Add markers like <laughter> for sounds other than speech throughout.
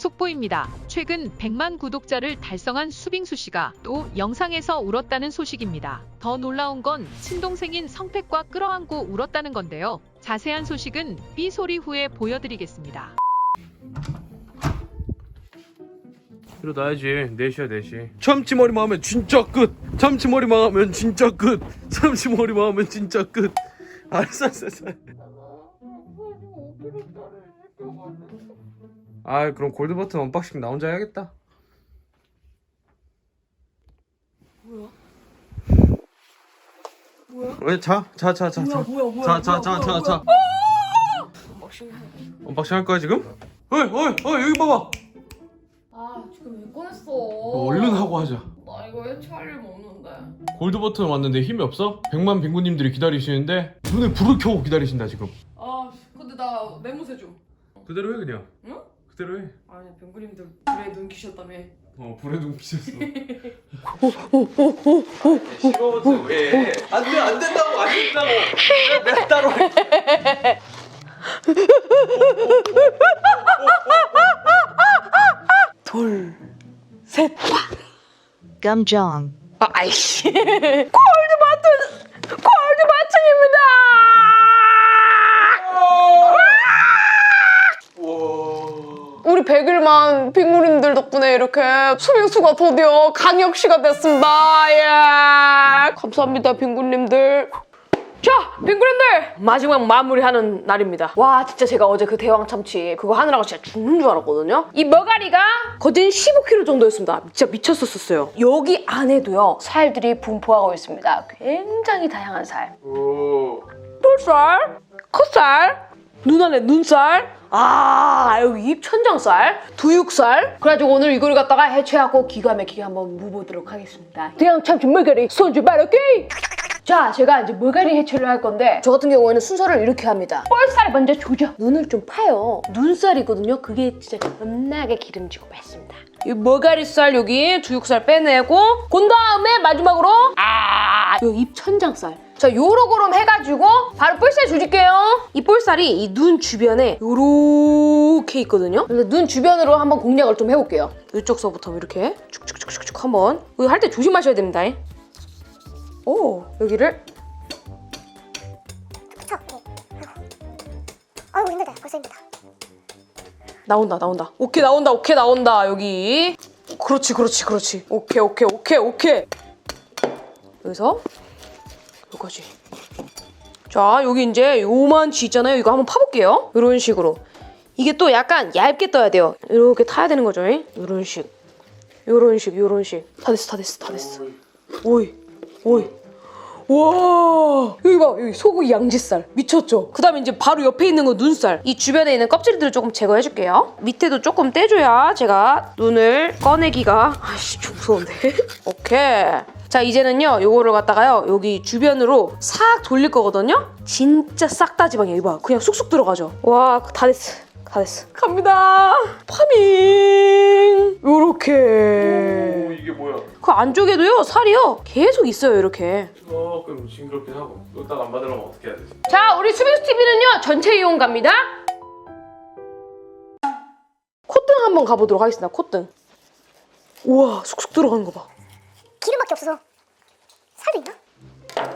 속보입니다. 최근 100만 구독자를 달성한 수빙수 씨가 또 영상에서 울었다는 소식입니다. 더 놀라운 건 친동생인 성택과 끌어안고 울었다는 건데요. 자세한 소식은 B 소리 후에 보여드리겠습니다. 일어나야지 4시야 4시 참치머리만 하면 진짜 끝 참치머리만 하면 진짜 끝 참치머리만 하면 진짜 끝 알았어 알았어 알았어 아 그럼 골드 버튼 언박싱 나 혼자 해야겠다 뭐야? 왜? 자, 자, 자, 자, 자, 뭐야, 뭐야, 자, 자, 자, 자, 자. 언박싱 할 거야 지금? 어이, 어이, 어이, 여기 봐봐. 아 지금 왜 꺼냈어? 너 얼른 하고 하자. 나 이거 해체할 일 없는데. 골드 버튼 왔는데 힘이 없어? 100만 빙구님들이 기다리시는데 눈에 불을 켜고 기다리신다 지금. 아 근데 나 메모세 좀. 그대로 해 그냥. 응? 그대로 해. 아니 병그림들 불에 눈 키셨다며. 어 불에 눈. 시거 버튼 왜? 안돼 안 된다고 안 된다고. 내가, 내가 따로 해. 둘, 셋. Gumjong. 아, 아이씨. 골드 버튼, 골드 버튼입니다. 우리 백일만 빙구림들 덕분에 이렇게 수빙수가 드디어 강역시가 됐습니다. 예. 감사합니다, 빙구님들. 자, 빙구님들 마지막 마무리하는 날입니다. 와, 진짜 제가 어제 그 대왕 참치 그거 하느라고 진짜 죽는 줄 알았거든요. 이 머가리가 거진 15kg 정도였습니다. 진짜 미쳤었어요. 여기 안에도요 살들이 분포하고 있습니다. 굉장히 다양한 살. 오. 똘살, 콧살, 눈 안에 눈살, 아 여기 입천장살, 두육살. 그래가지고 오늘 이걸 갖다가 해체하고 기가 막히게 한번 무보도록 하겠습니다. 그냥 참치 머가리 손질 바르기. 자, 제가 이제 머가리 해체를 할 건데 저 같은 경우에는 순서를 이렇게 합니다. 볼살을 먼저 조져. 눈을 좀 파요. 눈살이거든요. 그게 진짜 겁나게 기름지고 맛있습니다. 이 머가리살 여기 두육살 빼내고 그 다음에 마지막으로 아, 요 입천장살. 자, 요러고럼 해가지고 바로 볼살 조질게요. 이 볼살이 이 눈 주변에 요렇게 있거든요. 그래서 눈 주변으로 한번 공략을 좀 해볼게요. 이쪽서부터 이렇게 축축축축축 한번. 이거 할 때 조심하셔야 됩니다. 오, 여기를. 아이고 힘들다 벌써 힘들다 나온다 나온다 오케이 나온다 오케이 나온다 여기 그렇지 그렇지 그렇지 오케이 오케이 오케이 오케이 여기서 여기까지. 자 여기 이제 요만치 있잖아요. 이거 한번 파볼게요. 이런 식으로. 이게 또 약간 얇게 떠야 돼요. 이렇게 타야 되는 거죠 이런 식. 요런 식 요런 식 다 됐어 다 됐어 다 됐어. 오이 오이. 와! 여기 봐 여기 소고기 양지살. 미쳤죠? 그 다음에 이제 바로 옆에 있는 거 눈살. 이 주변에 있는 껍질들을 조금 제거해 줄게요. 밑에도 조금 떼줘야 제가 눈을 꺼내기가 아씨 좀 무서운데. <laughs> 오케이 자 이제는요 요거를 갖다가요 여기 주변으로 싹 돌릴 거거든요 진짜 싹 다 지방이야 이봐 그냥 쑥쑥 들어가죠 와 다 됐어 다 됐어 갑니다 파밍 요렇게 오 이게 뭐야? 그 안쪽에도요 살이요 계속 있어요 이렇게 조금 징그럽긴 하고 이거 딱 안 받으려면 어떻게 해야 되지? 자, 우리 수빈수 TV는요 전체 이용 갑니다. 콧등 한번 가보도록 하겠습니다. 콧등. 우와, 쑥쑥 들어가는 거 봐. 있나?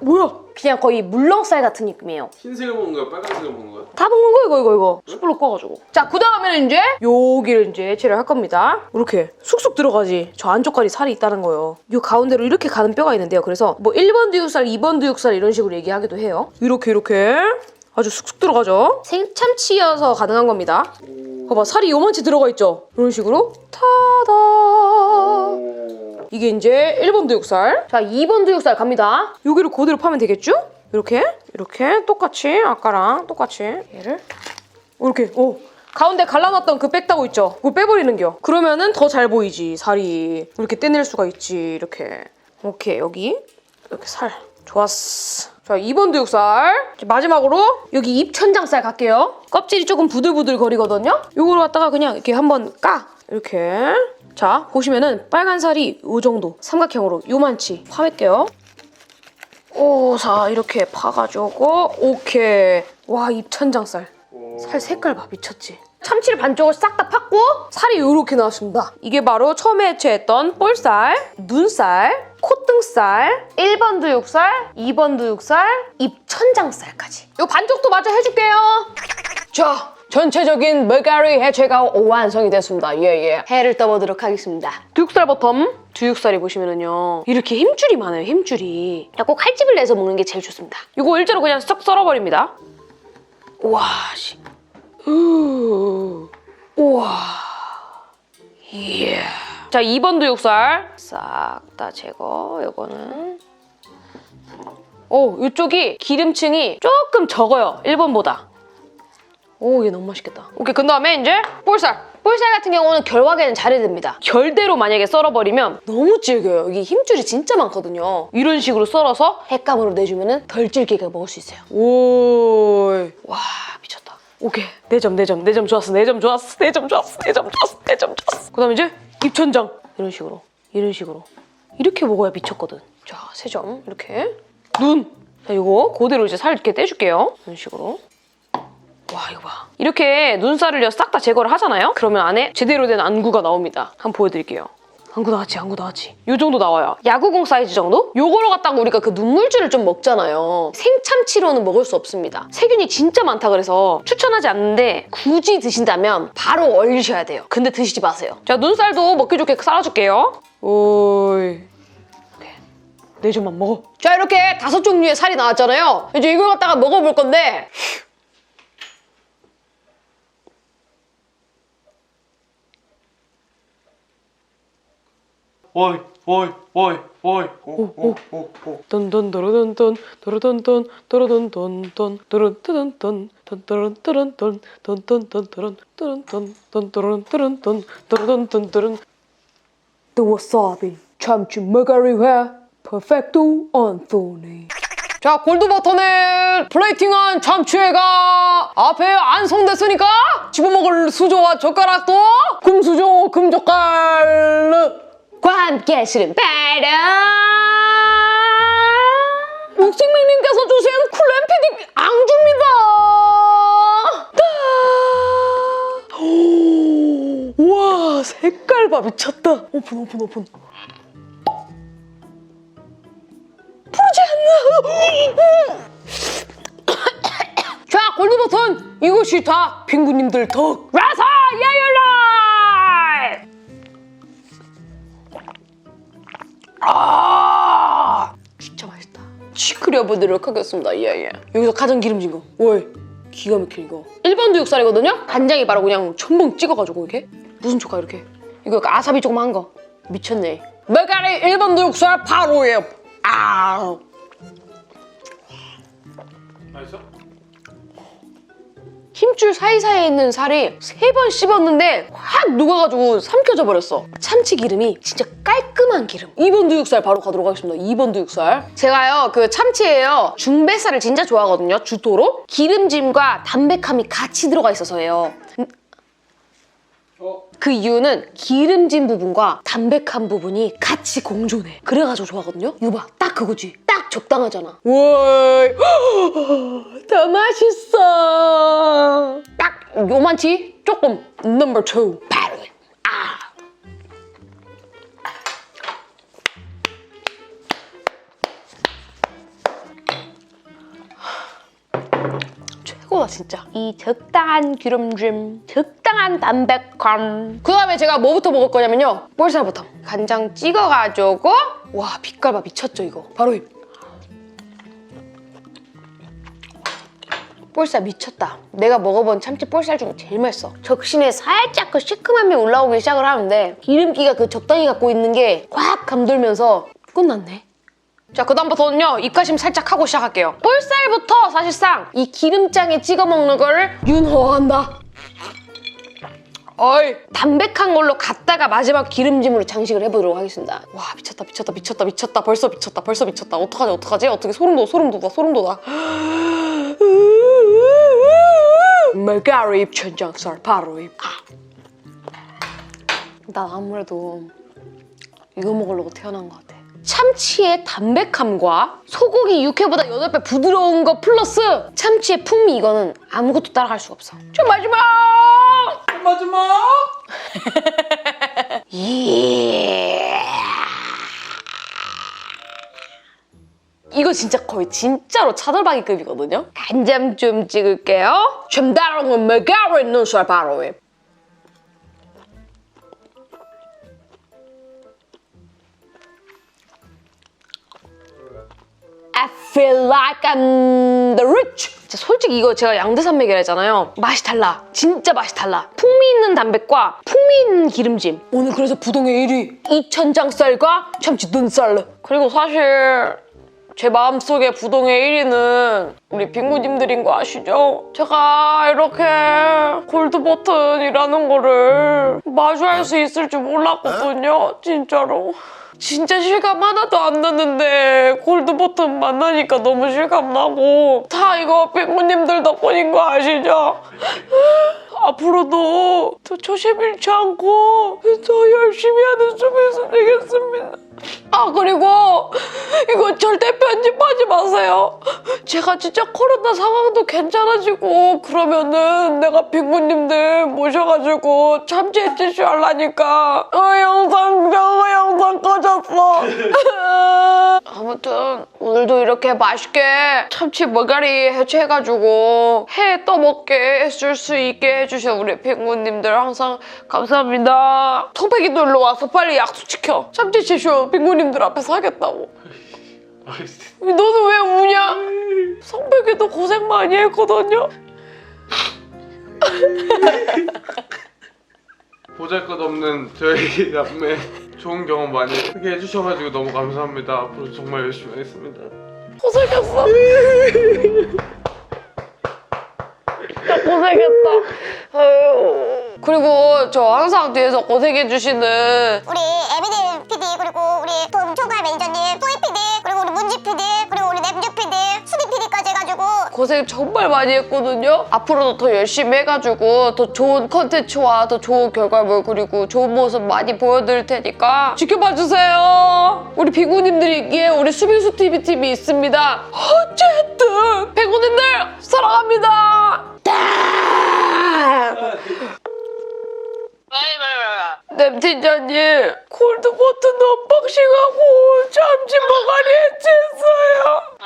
뭐야? 그냥 거의 물렁살 같은 느낌이에요. 흰색을 먹는 거야? 빨간색을 먹는 거야? 다 먹는 거 이거 이거 이거 숯불로 꺼가지고. 자, 그 다음에는 이제 여기를 이제 해체를 할 겁니다. 이렇게 쑥쑥 들어가지. 저 안쪽까지 살이 있다는 거예요. 요 가운데로 이렇게 가는 뼈가 있는데요. 그래서 뭐 1번 두육살, 2번 두육살 이런 식으로 얘기하기도 해요. 이렇게 이렇게 아주 쑥쑥 들어가죠. 생참치여서 가능한 겁니다. 봐봐 살이 요만치 들어가 있죠. 이런 식으로 타다. 이게 이제 1번 두육살. 자, 2번 두육살 갑니다. 여기를 그대로 파면 되겠죠? 이렇게, 이렇게 똑같이 아까랑 똑같이 얘를 이렇게 오 가운데 갈라놨던 그 빽다고 있죠? 그거 빼버리는겨. 그러면은 더 잘 보이지 살이 이렇게 떼낼 수가 있지 이렇게. 오케이 여기 이렇게 살 좋았어. 자 2번 두육살 이제 마지막으로 여기 입천장살 갈게요. 껍질이 조금 부들부들 거리거든요. 요거를 갖다가 그냥 이렇게 한번 까 이렇게 자 보시면은 빨간 살이 요 정도 삼각형으로 요만치 파볼게요. 오사 이렇게 파가지고 오케이 와 입천장살 살 색깔 봐 미쳤지 참치를 반쪽을 싹 다 팠고 살이 이렇게 나왔습니다. 이게 바로 처음에 해체했던 볼살, 눈살, 콧등살, 1번 두육살, 2번 두육살, 입천장살까지. 이 반쪽도 마저 해줄게요. 자, 전체적인 머가리 해체가 완성이 됐습니다. 예예. 해를 떠보도록 하겠습니다. 두육살 버텀. 두육살이 보시면은요 이렇게 힘줄이 많아요. 힘줄이. 꼭 칼집을 내서 먹는 게 제일 좋습니다. 이거 일자로 그냥 쏙 썰어버립니다. 와 씨. 우. 우와. 예. 자, 2번 두육살 싹 다 제거. 요거는 오, 이쪽이 기름층이 조금 적어요. 1번보다. 오, 이게 너무 맛있겠다. 오케이, 그 다음에 이제 볼살. 볼살 같은 경우는 결화계는 잘해야 됩니다. 결대로 만약에 썰어버리면 너무 질겨요. 여기 힘줄이 진짜 많거든요. 이런 식으로 썰어서 횟감으로 내주면 덜 질기게 먹을 수 있어요. 오, 와, 미쳤다. 오케이, 4점, 4점, 4점 좋았어, 4점 좋았어, 4점 좋았어, 4점 좋았어, 4점 좋았어. 그 다음에 이제 입천장. 이런 식으로, 이런 식으로. 이렇게 먹어야 미쳤거든. 자, 3점, 이렇게. 눈. 자, 이거 그대로 이제 살 이렇게 떼줄게요. 이런 식으로. 와 이거 봐. 이렇게 눈살을 싹 다 제거를 하잖아요? 그러면 안에 제대로 된 안구가 나옵니다. 한번 보여드릴게요. 안구 나왔지 안구 나왔지. 요 정도 나와요. 야구공 사이즈 정도? 요거로 갖다가 우리가 그 눈물줄을 좀 먹잖아요. 생참치로는 먹을 수 없습니다. 세균이 진짜 많다 그래서 추천하지 않는데 굳이 드신다면 바로 얼리셔야 돼요. 근데 드시지 마세요. 자 눈살도 먹기 좋게 썰어줄게요. 오이. 네 점만 먹어. 자 이렇게 다섯 종류의 살이 나왔잖아요. 이제 이걸 갖다가 먹어볼 건데 오이 오이 오이 오이. 오오오오 던던더러던던 더러던던 더러던던던 더러던던 던더런더런던 던던던더런 더런던던더런더런던 더러던던더런 The wasabi. 참치 머가리회. 퍼펙토 안토니 자 골드버터는 플레이팅한 참치회가 앞에 안송됐으니까 집어먹을 수저와 젓가락도 금수저 금젓갈 과 함께 하시는 바람 육식맹님께서 주신 클램피디 앙주입니다. 다! 와 색깔 봐 미쳤다. 오픈 오픈 오픈. 푸르지 않나? 자 골드버튼. 이것이 다 핑구님들 덕 라사 끓여보도록 하겠습니다. 예 예. 여기서 가장 기름진 거. 월. 기가 막힌 이거. 1번 두육살이거든요? 간장이 바로 그냥 첨벙 찍어가지고 이렇게? 무슨 초가 이렇게? 이거 약간 아사비 조그만 거. 미쳤네. 메가리 1번 두육살 바로예요. 아. 맛있어? 힘줄 사이사이에 있는 살이 세 번 씹었는데 확 녹아가지고 삼켜져 버렸어. 참치 기름이 진짜 깔끔한 기름. 2번 두육살 바로 가도록 하겠습니다. 2번 두육살. 제가요 그 참치에요 중뱃살을 진짜 좋아하거든요. 주토로 기름짐과 담백함이 같이 들어가 있어서예요. 그 이유는 기름진 부분과 담백한 부분이 같이 공존해. 그래가지고 좋아하거든요. 봐, 딱 그거지. 딱 적당하잖아. 와, <gasps> 더 맛있어. 딱 요만치 조금 넘버 투 바로. 아. 최고다 진짜. 이 적당한 기름짐 적당한 담백함. 그 다음에 제가 뭐부터 먹을 거냐면요. 볼살부터. 간장 찍어가지고 와 빛깔 봐 미쳤죠 이거. 바로 이. 볼살 미쳤다. 내가 먹어본 참치 볼살 중에 제일 맛있어. 적신에 살짝 그 시큼함이 올라오기 시작을 하는데 기름기가 그 적당히 갖고 있는 게 확 감돌면서 끝났네 자, 그다음부터는요, 입가심 살짝 하고 시작할게요. 볼살부터 사실상 이 기름장에 찍어 먹는 걸 윤호한다. 어이, 담백한 걸로 갔다가 마지막 기름짐으로 장식을 해보도록 하겠습니다. 와, 미쳤다, 미쳤다, 미쳤다, 미쳤다. 벌써 미쳤다, 벌써 미쳤다. 어떡하지, 어떡하지? 어떻게 소름 돋아, 소름 돋아, 소름 돋아. 메가리 입천장살 바로 입. 난 아무래도 이거 먹으려고 태어난 것 같아. 참치의 담백함과 소고기 육회보다 8배 부드러운 거 플러스 참치의 풍미 이거는 아무것도 따라갈 수가 없어. 저 마지막 마지막. <laughs> 이거 진짜 거의 진짜로 차돌박이급이거든요. 간장 좀 찍을게요. 좀 다른 메가로 있는 살 바로 위. Feel like I'm the rich. 솔직히 이거 제가 양대산맥이라 했잖아요. 맛이 달라. 진짜 맛이 달라. 풍미 있는 담백과 풍미 있는 기름짐. 오늘 그래서 부동의 1위. 이천장 쌀과 참치 눈살. 그리고 사실 제 마음속에 부동의 1위는 우리 빙구님들인 거 아시죠? 제가 이렇게 골드 버튼이라는 거를 마주할 수 있을 줄 몰랐거든요. 진짜로. 진짜 실감 하나도 안 났는데 골드 버튼 만나니까 너무 실감 나고 다 이거 빙구님들 덕분인 거 아시죠? 앞으로도 더 조심 잃지 않고 더 열심히 하는 수비수 되겠습니다. 아 그리고 이거 절대 편집하지 마세요. 제가 진짜 코로나 상황도 괜찮아지고 그러면은 내가 빙구님들 모셔가지고 참치 티슈 하려니까 어 영상 저거 영상 꺼졌어. <laughs> 아무튼 오늘도 이렇게 맛있게 참치 머가리 해체해가지고 해 떠먹게 해줄 수 있게 해주신 우리 빙구님들 항상 감사합니다. 통배기도 일로 와서 빨리 약속 지켜. 참치 티슈 빙구님들 앞에서 하겠다고. 너는 왜 우냐? 성백이도 고생 많이 했거든요. 보잘것없는 저희 남매 좋은 경험 많이 하게 해주셔가지고 너무 감사합니다. 앞으로 정말 열심히 하겠습니다. 고생했어. 나 고생했다. 아유. 그리고 저 항상 뒤에서 고생해주시는 우리 에비딘 PD 그리고 우리 돈 총괄 매니저님 또이 고 고생 정말 많이 했거든요. 앞으로도 더 열심히 해가지고 더 좋은 컨텐츠와 더 좋은 결과물 그리고 좋은 모습 많이 보여드릴 테니까 지켜봐 주세요. 우리 비구님들이기에 우리 수빈수 TV 팀이 있습니다. 어쨌든 비구님들 사랑합니다. 램팀장님 골드 버튼 언박싱하고 잠시 머가리 해체했어요.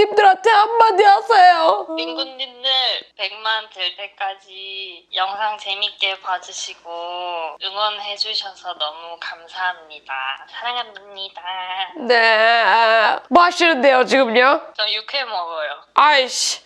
빨리 비구님들한테 한마디 하세요. 민구님들 100만 될 때까지 영상 재밌게 봐주시고 응원해주셔서 너무 감사합니다. 사랑합니다. 네. 뭐 하시는데요, 지금요? 저 육회 먹어요. 아이씨.